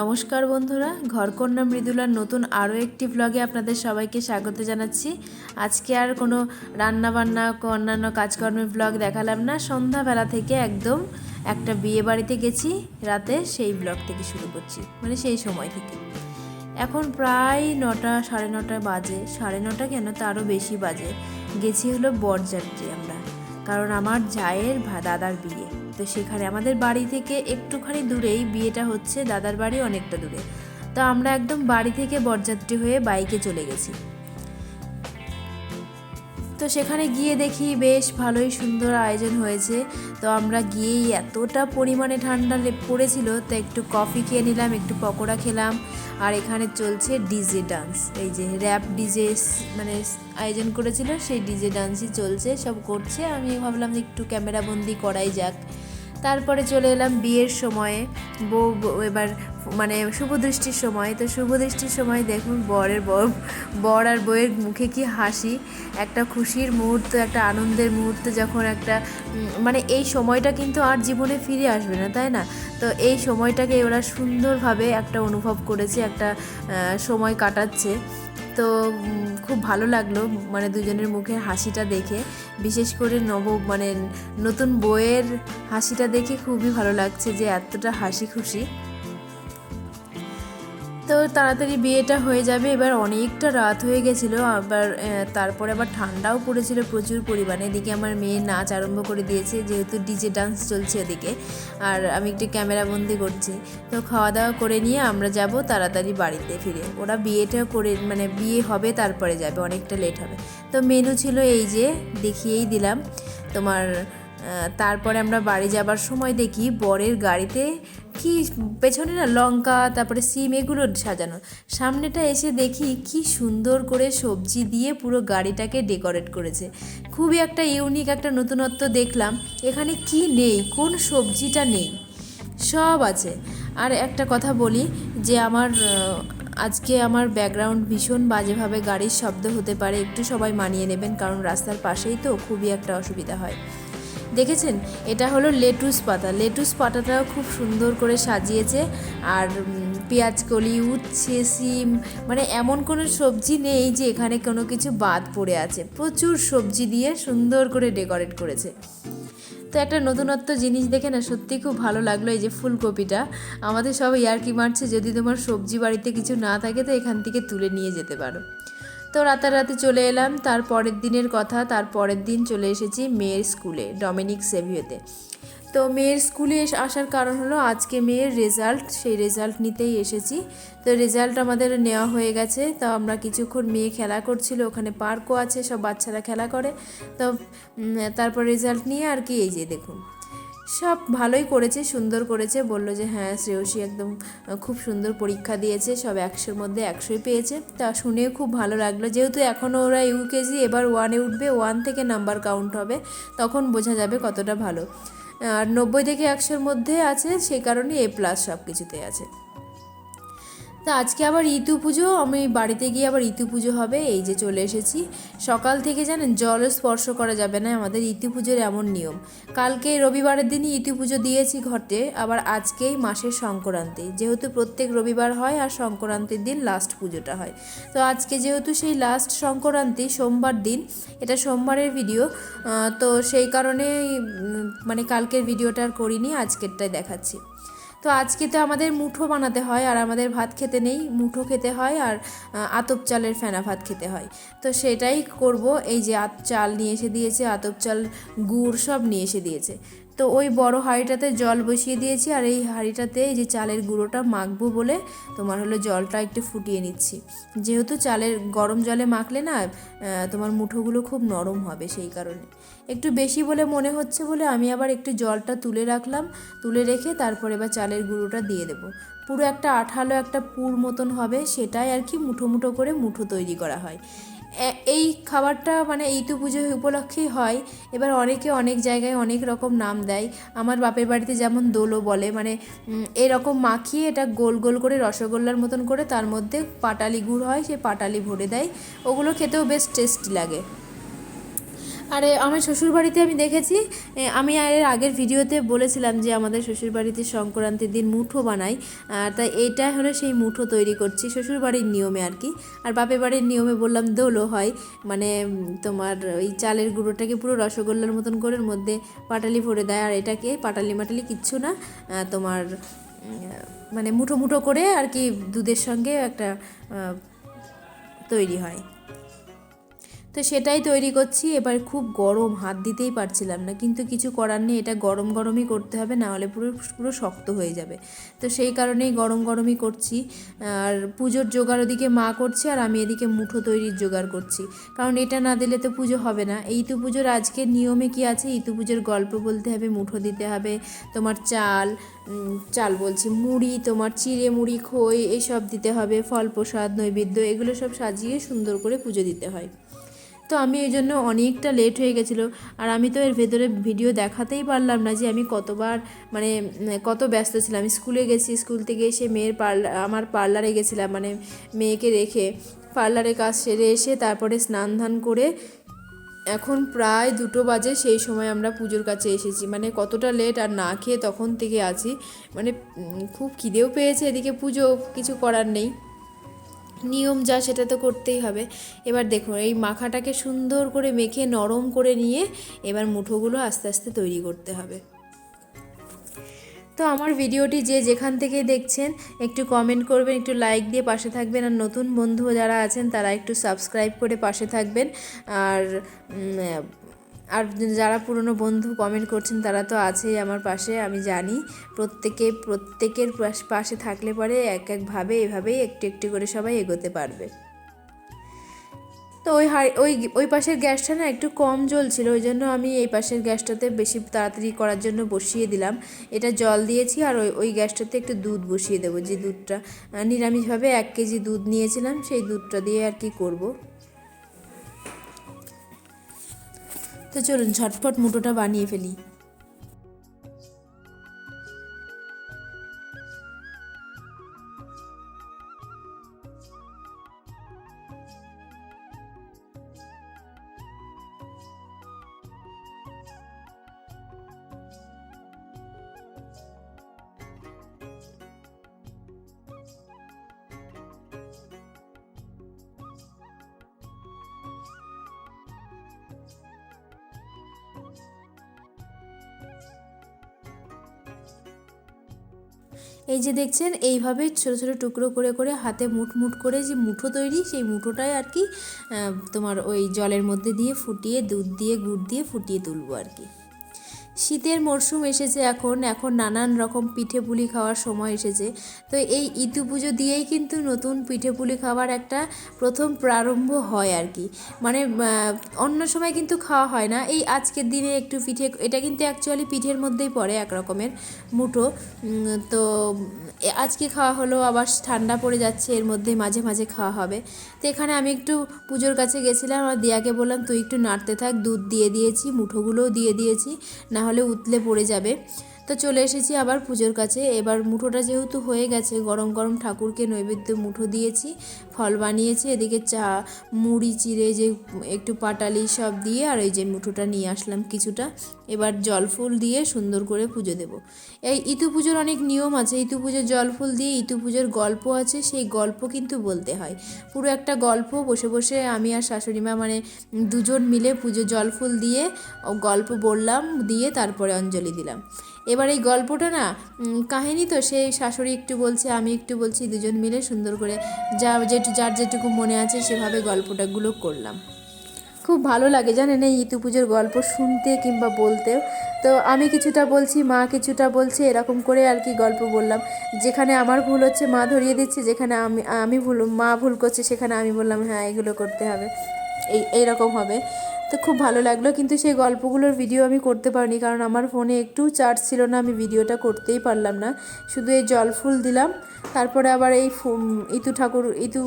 নমস্কার বন্ধুরা, ঘরকন্যা মৃদুলার নতুন আরও একটি ব্লগে আপনাদের সবাইকে স্বাগত জানাচ্ছি। আজকে আর কোনো রান্না বান্না অন্যান্য কাজকর্মের ব্লগ দেখালাম না। সন্ধ্যাবেলা থেকে একদম একটা বিয়ে বাড়িতে গেছি, রাতে সেই ব্লগ থেকে শুরু করছি মানে সেই সময় থেকে। এখন প্রায় নটা, সাড়ে নটা বাজে। সাড়ে নটা কেন? তারও বেশি বাজে। গেছি হলো বরযাত্রী আমরা, কারণ আমার জায়ের দাদার বিয়ে। তো সেখানে আমাদের বাড়ি থেকে একটুখানি দূরেই বিয়েটা হচ্ছে, দাদার বাড়ি অনেকটা দূরে। তো আমরা একদম বাড়ি থেকে বরযাত্রী হয়ে বাইকে চলে গেছি। তো সেখানে গিয়ে দেখি বেশ ভালোই সুন্দর আয়োজন হয়েছে। তো আমরা গিয়েই এতটা পরিমাণে ঠান্ডা লেপ পড়েছিল, তো একটু কফি খেয়ে নিলাম, একটু পকোড়া খেলাম। আর এখানে চলছে ডিজে ডান্স। এই যে র্যাপ ডিজে মানে আয়োজন করেছিল, সেই ডিজে ডান্সই চলছে, সব করছে। আমি ভাবলাম যে একটু ক্যামেরাবন্দি করাই যাক। তারপরে চলে এলাম বিয়ের সময়ে। বউ এবার মানে শুভদৃষ্টির সময়। তো শুভদৃষ্টির সময় দেখুন বরের বর আর বউয়ের মুখে কি হাসি, একটা খুশির মুহূর্ত, একটা আনন্দের মুহূর্ত যখন একটা মানে এই সময়টা কিন্তু আর জীবনে ফিরে আসবে না, তাই না? তো এই সময়টাকে ওরা সুন্দরভাবে একটা অনুভব করেছে, একটা সময় কাটাচ্ছে। তো খুব ভালো লাগল মানে দুজনের মুখের হাসিটা দেখে। বিশেষ করে নব মানে নতুন বইয়ের হাসিটা দেখে খুবই ভালো লাগছে যে এতটা হাসি খুশি। তো তাড়াতাড়ি বিয়েটা হয়ে যাবে। এবার অনেকটা রাত হয়ে গেছিল, আবার তারপরে আবার ঠান্ডাও পড়েছিল প্রচুর পরিমাণে। এদিকে আমার মেয়ে নাচ আরম্ভ করে দিয়েছে, যেহেতু ডিজে ডান্স চলছে এদিকে, আর আমি একটু ক্যামেরা বন্দি করছি। তো খাওয়া দাওয়া করে নিয়ে আমরা যাব তাড়াতাড়ি বাড়িতে ফিরে। ওরা বিয়েটা করে মানে বিয়ে হবে, তারপরে যাবে, অনেকটা লেট হবে। তো মেনু ছিল এই যে, দেখিয়েই দিলাম। তোমার তারপরে আমরা বাড়ি যাবার সময় দেখি বরের গাড়িতে কি পেছনে না লঙ্কা, তারপরে সিম এগুলো সাজানো। সামনেটা এসে দেখি কি সুন্দর করে সবজি দিয়ে পুরো গাড়িটাকে ডেকোরেট করেছে। খুবই একটা ইউনিক একটা নতুনত্ব দেখলাম। এখানে কি নেই? কোন সবজিটা নেই? সব আছে। আর একটা কথা বলি যে আমার আজকে আমার ব্যাকগ্রাউন্ড ভীষণ বাজেভাবে গাড়ির শব্দ হতে পারে। একটু সবাই মানিয়ে নেবেন, কারণ রাস্তার পাশেই তো খুবই একটা অসুবিধা হয়। দেখেছেন? এটা হলো লেটুস পাতা। লেটুস পাতাটাও খুব সুন্দর করে সাজিয়েছে। আর পেঁয়াজ, কলি, উচ্ছে, সিম মানে এমন কোনো সবজি নেই যে এখানে কোনো কিছু বাদ পড়ে আছে। প্রচুর সবজি দিয়ে সুন্দর করে ডেকোরেট করেছে। তো একটা নতুনত্ব জিনিস দেখে না সত্যি খুব ভালো লাগল এই যে ফুলকপিটা। আমাদের সব ইয়ার্কি মারছে, যদি তোমার সবজি বাড়িতে কিছু না থাকে তো এখান থেকে তুলে নিয়ে যেতে পারো। তো রাতারাতি চলে এলাম। তার পরের দিনের কথা, তার পরের দিন চলে এসেছি মেয়ের স্কুলে, ডমিনিক সেভিওতে। তো মেয়ের স্কুলে আসার কারণ হলো আজকে মেয়ের রেজাল্ট, সেই রেজাল্ট নিতেই এসেছি। তো রেজাল্ট আমাদের নেওয়া হয়ে গেছে। তো আমরা কিছুক্ষণ মেয়ে খেলা করছিল, ওখানে পার্কও আছে, সব বাচ্চারা খেলা করে। তো তারপর রেজাল্ট নিয়ে আর কি, এই যে দেখুন। সব ভালোই করেছে, সুন্দর করেছে। বলল যে হ্যাঁ শ্রেয়সী একদম খুব সুন্দর পরীক্ষা দিয়েছে, সব একশোর মধ্যে একশোই পেয়েছে। তা শুনেও খুব ভালো লাগল। যেহেতু এখনও ওরা ইউকেজি এবার ওয়ানে উঠবে ওয়ান থেকে নাম্বার কাউন্ট হবে, তখন বোঝা যাবে কতটা ভালো। আর নব্বই থেকে একশোর মধ্যে আছে সেই কারণে এ প্লাস সব কিছুতে আছে। তা আজকে আবার ইতু পুজো, আমি বাড়িতে গিয়ে আবার ইতু পুজো হবে, এই যে চলে এসেছি। সকাল থেকে জানেন জলও স্পর্শ করা যাবে না, আমাদের ইতু পুজোর এমন নিয়ম। কালকে রবিবারের দিনই ইতু পুজো দিয়েছি ঘটে আবার আজকেই মাসের সংক্রান্তি। যেহেতু প্রত্যেক রবিবার হয় আর সংক্রান্তির দিন লাস্ট পুজোটা হয়। তো আজকে যেহেতু সেই লাস্ট সংক্রান্তি, সোমবার দিন, এটা সোমবারের ভিডিও তো সেই কারণে মানে কালকের ভিডিওটা আর করিনি, আজকেরটাই দেখাচ্ছি। তো আজকে তো আমাদের মুঠো বানাতে হয় আর আমাদের ভাত খেতে নেই, মুঠো খেতে হয় আর আতপ চালের ফেনা ভাত খেতে হয়। তো সেটাই করব, এই যে চাল নিয়ে এসে দিয়েছে, আতপ চাল গুড় সব নিয়ে এসে দিয়েছে। তো ওই বড় হাঁড়িটাতে জল বসিয়ে দিয়েছি আর এই হাঁড়িটাতে এই যে চালের গুঁড়োটা মাখবো বলে তোমার হলো জলটা একটু ফুটিয়ে নিচ্ছি। যেহেতু চালের গরম জলে মাখলে না তোমার মুঠোগুলো খুব নরম হবে সেই কারণে। একটু বেশি বলে মনে হচ্ছে বলে আমি আবার একটু জলটা তুলে রাখলাম, তুলে রেখে তারপরে এবার চালের গুঁড়োটা দিয়ে দেবো। পুরো একটা আঠালো একটা পুর মতন হবে, সেটাই আর কি মুঠো মুঠো করে মুঠো তৈরি করা হয়। এই খাবারটা মানে ইতু পুজো উপলক্ষেই হয়। এবার অনেকে অনেক জায়গায় অনেক রকম নাম দেয়। আমার বাপের বাড়িতে যেমন দোলো বলে মানে এরকম মাখিয়ে এটা গোল গোল করে রসগোল্লার মতন করে তার মধ্যে পাটালি গুড় হয়, সে পাটালি ভরে দেয়। ওগুলো খেতেও বেশ টেস্টি লাগে। আরে, আমার শ্বশুরবাড়িতে আমি দেখেছি আমি এর আগের ভিডিওতে বলেছিলাম যে আমাদের শ্বশুরবাড়িতে সংক্রান্তির দিন মুঠো বানাই, আর তাই এইটা হলো সেই মুঠো তৈরি করছি শ্বশুরবাড়ির নিয়মে আর কি। আর বাপের বাড়ির নিয়মে বললাম দোলও হয় মানে তোমার ওই চালের গুঁড়োটাকে পুরো রসগোল্লার মতন করে মধ্যে পাটালি ভরে দেয়, আর এটাকে পাটালি মাটালি কিচ্ছু না তোমার মানে মুঠো মুঠো করে আর কি দুধের সঙ্গে একটা তৈরি হয়। তো সেটাই তৈরি করছি। এবার খুব গরম, হাত দিতেই পারছিলাম না। কিন্তু কিছু করার নেই, এটা গরম গরমই করতে হবে, না হলে পুরো পুরো শক্ত হয়ে যাবে। তো সেই কারণেই গরম গরমই করছি। আর পুজোর জোগাড় ওদিকে মা করছে আর আমি এদিকে মুঠো তৈরির জোগাড় করছি। কারণ এটা না দিলে তো পুজো হবে না। এই তো পুজোর আজকের নিয়মে কি আছে? ইতু পুজোর গল্প বলতে হবে, মুঠো দিতে হবে, তোমার চাল চাল বলছি, মুড়ি, তোমার চিড়ে মুড়ি, খই এইসব দিতে হবে, ফল প্রসাদ, নৈবেদ্য, এগুলো সব সাজিয়ে সুন্দর করে পুজো দিতে হয়। তো আমি এই জন্য অনেকটা লেট হয়ে গেছিল। আর আমি তো এর ভেতরে ভিডিও দেখাতেই পারলাম না যে আমি কতবার মানে কত ব্যস্ত ছিলাম। স্কুলে গেছি স্কুল থেকে এসে মেয়ের পার্লার আমার পার্লারে গেছিলাম মানে মেয়েকে রেখে। পার্লারে কাজ সেরে এসে তারপরে স্নান ধান করে এখন প্রায় দুটো বাজে, সেই সময় আমরা পুজোর কাছে এসেছি। মানে কতটা লেট আর না খেয়ে তখন থেকে আছি। মানে খুব খিদেও পেয়েছে এদিকে পুজো, কিছু করার নেই। নিয়ম যা সেটা তো করতেই হবে। এবার দেখুন, এই মাখাটাকে সুন্দর করে মেখে, নরম করে নিয়ে এবার মুঠোগুলো আস্তে আস্তে তৈরি করতে হবে। তো আমার ভিডিওটি যে যেখান থেকে দেখছেন, একটু কমেন্ট করবেন, একটু লাইক দিয়ে পাশে থাকবেন। আর নতুন বন্ধু যারা আছেন, তারা একটু সাবস্ক্রাইব করে পাশে থাকবেন। আর আর যারা পুরনো বন্ধু কমেন্ট করছেন, তারা তো আছেই আমার পাশে, আমি জানি। প্রত্যেকে, প্রত্যেকের পাশ- থাকলে পরে এক একভাবে এভাবেই একটু একটু করে সবাই এগোতে পারবে। তো ওই হাই- ওই ওই পাশের গ্যাসটা না একটু কম জ্বলছিল, ওই জন্য আমি এই পাশের গ্যাসটাতে বেশি তাড়াতাড়ি করার জন্য বসিয়ে দিলাম। এটা জল দিয়েছি আর ওই ওই গ্যাসটাতে একটু দুধ বসিয়ে দেবো, যে দুধটা নিরামিষভাবে এক কেজি দুধ নিয়েছিলাম, সেই দুধটা দিয়ে আর কি করব। তো চলুন ঝটপট মুটোটা বানিয়ে ফেলি। এই যে দেখছেন, এইভাবে ছোটো ছোটো টুকরো করে করে হাতে মুঠ মুঠ করে যে মুঠো তৈরি, সেই মুঠোটাই আর কি তোমার ওই জলের মধ্যে দিয়ে ফুটিয়ে, দুধ দিয়ে, গুড় দিয়ে ফুটিয়ে তুলবো আর কি। শীতের মরশুম এসেছে এখন এখন নানান রকম পিঠে পুলি খাওয়ার সময় এসেছে। তো এই ইতু পুজো দিয়েই কিন্তু নতুন পিঠে পুলি খাওয়ার একটা প্রথম প্রারম্ভ হয় আর কি। মানে অন্য সময় কিন্তু খাওয়া হয় না। এই আজকের দিনে একটু পিঠে, এটা কিন্তু অ্যাকচুয়ালি পিঠের মধ্যেই পড়ে এক রকমের মুঠো তো আজকে খাওয়া হলো, আবার ঠান্ডা পড়ে যাচ্ছে, এর মধ্যে মাঝে মাঝে খাওয়া হবে। তো এখানে আমি একটু পুজোর কাছে গেছিলাম, আর দিয়াকে বললাম, তুই একটু নাড়তে থাক, দুধ দিয়ে দিয়েছি, মুঠোগুলোও দিয়ে দিয়েছি না হলে উতলে পড়ে যাবে। তো চলে এসেছি আবার পুজোর কাছে। এবার মুঠোটা যেহেতু হয়ে গেছে, গরম গরম ঠাকুরকে নৈবেদ্য মুঠো দিয়েছি, ফল বানিয়েছি, এদিকে চা, মুড়ি, চিড়ে, যে একটু পাটালি সব দিয়ে আর এই যে মুঠোটা নিয়ে আসলাম কিছুটা। এবার জল ফুল দিয়ে সুন্দর করে পুজো দেব। এই ইতু পুজোর অনেক নিয়ম আছে, ইতু পুজোর জল ফুল দিয়ে ইতু পুজোর গল্প আছে, সেই গল্প কিন্তু বলতে হয়। পুরো একটা গল্প, বসে বসে আমি আর শাশুড়ি মা মানে দুজন মিলে পুজো জল ফুল দিয়ে গল্প বললাম, দিয়ে তারপরে অঞ্জলি দিলাম। এবার এই গল্পটা না কাহিনী তো, সেই শাশুড়ি একটু বলছে, আমি একটু বলছি, দুজন মিলে সুন্দর করে যা যেটু, যার যেটুকু মনে আছে, সেভাবে গল্পটাগুলো করলাম। খুব ভালো লাগে, জানেন, এই ইতু পুজোর গল্প শুনতে কিংবা বলতেও। তো আমি কিছুটা বলছি, মা কিছুটা বলছে, এরকম করে আর কি গল্প বললাম। যেখানে আমার ভুল হচ্ছে, মা ধরিয়ে দিচ্ছে, যেখানে আমি আমি ভুল, মা ভুল করছে, সেখানে আমি বললাম হ্যাঁ এগুলো করতে হবে। এই, এইরকম হবে। তো খুব ভালো লাগল, কিন্তু সেই গল্পগুলোর ভিডিও আমি করতে পারিনি, কারণ আমার ফোনে একটু চার্জ ছিল না, আমি ভিডিওটা করতেই পারলাম না। শুধু এই জল ফুল দিলাম, তারপরে আবার এই ইতু ঠাকুর, ইতু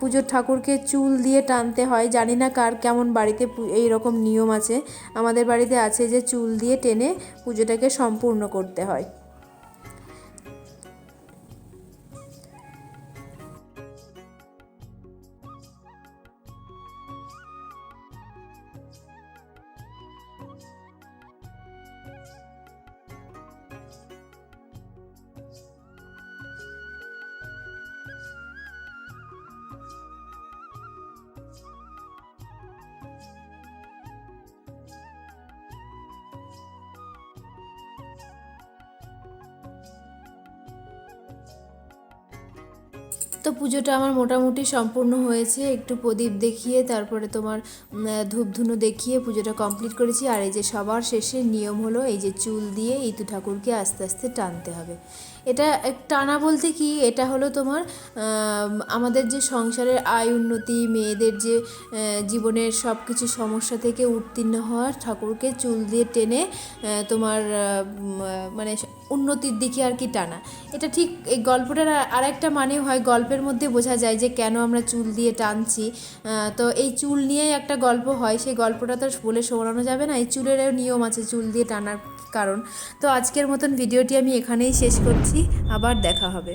পুজোর ঠাকুরকে চুল দিয়ে টানতে হয়, জানি না কার কেমন বাড়িতে এই রকম নিয়ম আছে। আমাদের বাড়িতে আছে যে চুল দিয়ে টেনে পুজোটাকে সম্পূর্ণ করতে হয়। তো পুজোটা আমার মোটামুটি সম্পূর্ণ হয়েছে। একটু প্রদীপ দেখিয়ে, তারপরে তোমার ধূপধুনো দেখিয়ে পুজোটা কমপ্লিট করেছি। আর এই যে সবার শেষে নিয়ম হলো, এই যে চুল দিয়ে ইতু ঠাকুরকে আস্তে আস্তে টানতে হবে। এটা টানা বলতে কি? এটা হলো তোমার আমাদের যে সংসারের আয় উন্নতি, মেয়েদের যে জীবনের সব কিছু সমস্যা থেকে উত্তীর্ণ হওয়ার, ঠাকুরকে চুল দিয়ে টেনে তোমার মানে উন্নতির দিকে আর কি টানা। এটা ঠিক এই গল্পটার আর- আরেকটা মানে হয়, গল্পের মধ্যে বোঝা যায় যে কেন আমরা চুল দিয়ে টানছি। তো এই চুল নিয়েই একটা গল্প হয়, সেই গল্পটা তো বলে শোনানো যাবে না। এই চুলেরও নিয়ম আছে, চুল দিয়ে টানার কারণ। তো আজকের মতন ভিডিওটি আমি এখানেই শেষ করছি। আবার দেখা হবে।